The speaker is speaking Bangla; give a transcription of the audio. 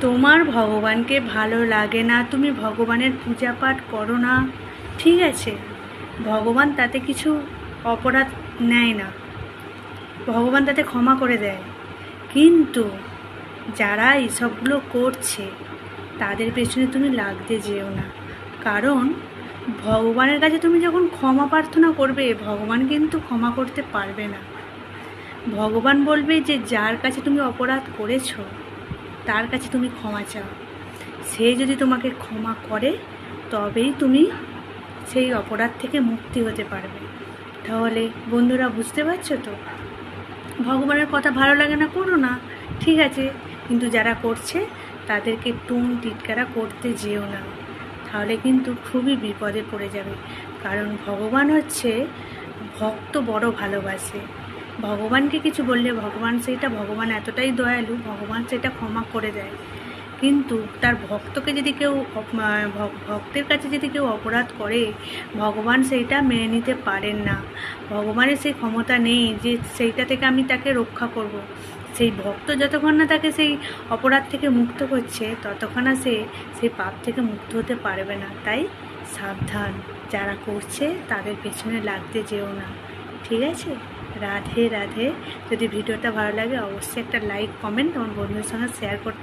তোমার ভগবানকে ভালো লাগে না, তুমি ভগবানের পূজা পাঠ করো না। ঠিক আছে, ভগবান তাতে কিছু অপরাধ নেয় না। ভগবান তাতে ক্ষমা করে দেয়। কিন্তু যারা এসবগুলো করছে, তাদের পেছনে তুমি লাগতে যেও না। কারণ ভগবানের কাছে তুমি যখন ক্ষমা প্রার্থনা করবে, ভগবান কিন্তু ক্ষমা করতে পারবে না। ভগবান বলবে যে, যার কাছে তুমি অপরাধ করেছ তার কাছে তুমি ক্ষমা চাও। সে যদি তোমাকে ক্ষমা করে, তবেই তুমি সেই অপরাধ থেকে মুক্তি হতে পারবে। তাহলে বন্ধুরা, বুঝতে পারছ তো? ভগবানের কথা ভালো লাগে না, করো না। ঠিক আছে, কিন্তু যারা করছে, তাদেরকে টুন টিটকারা করতে যেও না। তাহলে কিন্তু খুবই বিপদে পড়ে যাবে। কারণ ভগবান হচ্ছে ভক্ত বড় ভালোবাসে। ভগবানকে কিছু বললে ভগবান সেইটা, ভগবান এতটাই দয়ালু, ভগবান সেটা ক্ষমা করে দেয়। কিন্তু তার ভক্তকে যদি কেউ ভক্তের কাছে যদি কেউ অপরাধ করে, ভগবান সেইটা মেনে নিতে পারেন না। ভগবানের সেই ক্ষমতা নেই যে সেইটা থেকে আমি তাকে রক্ষা করব। সেই ভক্ত যতক্ষণ না তাকে সেই অপরাধ থেকে মুক্ত করছে, ততক্ষণ না সে সেই পাপ থেকে মুক্ত হতে পারবে না। তাই সাবধান, যারা করছে তাদের পেছনে লাগতে যেও না। ঠিক আছে? রাধে রাধে। যদি ভিডিওটা ভালো লাগে, অবশ্যই একটা লাইক কমেন্ট তোমার বন্ধুদের সঙ্গে শেয়ার করতে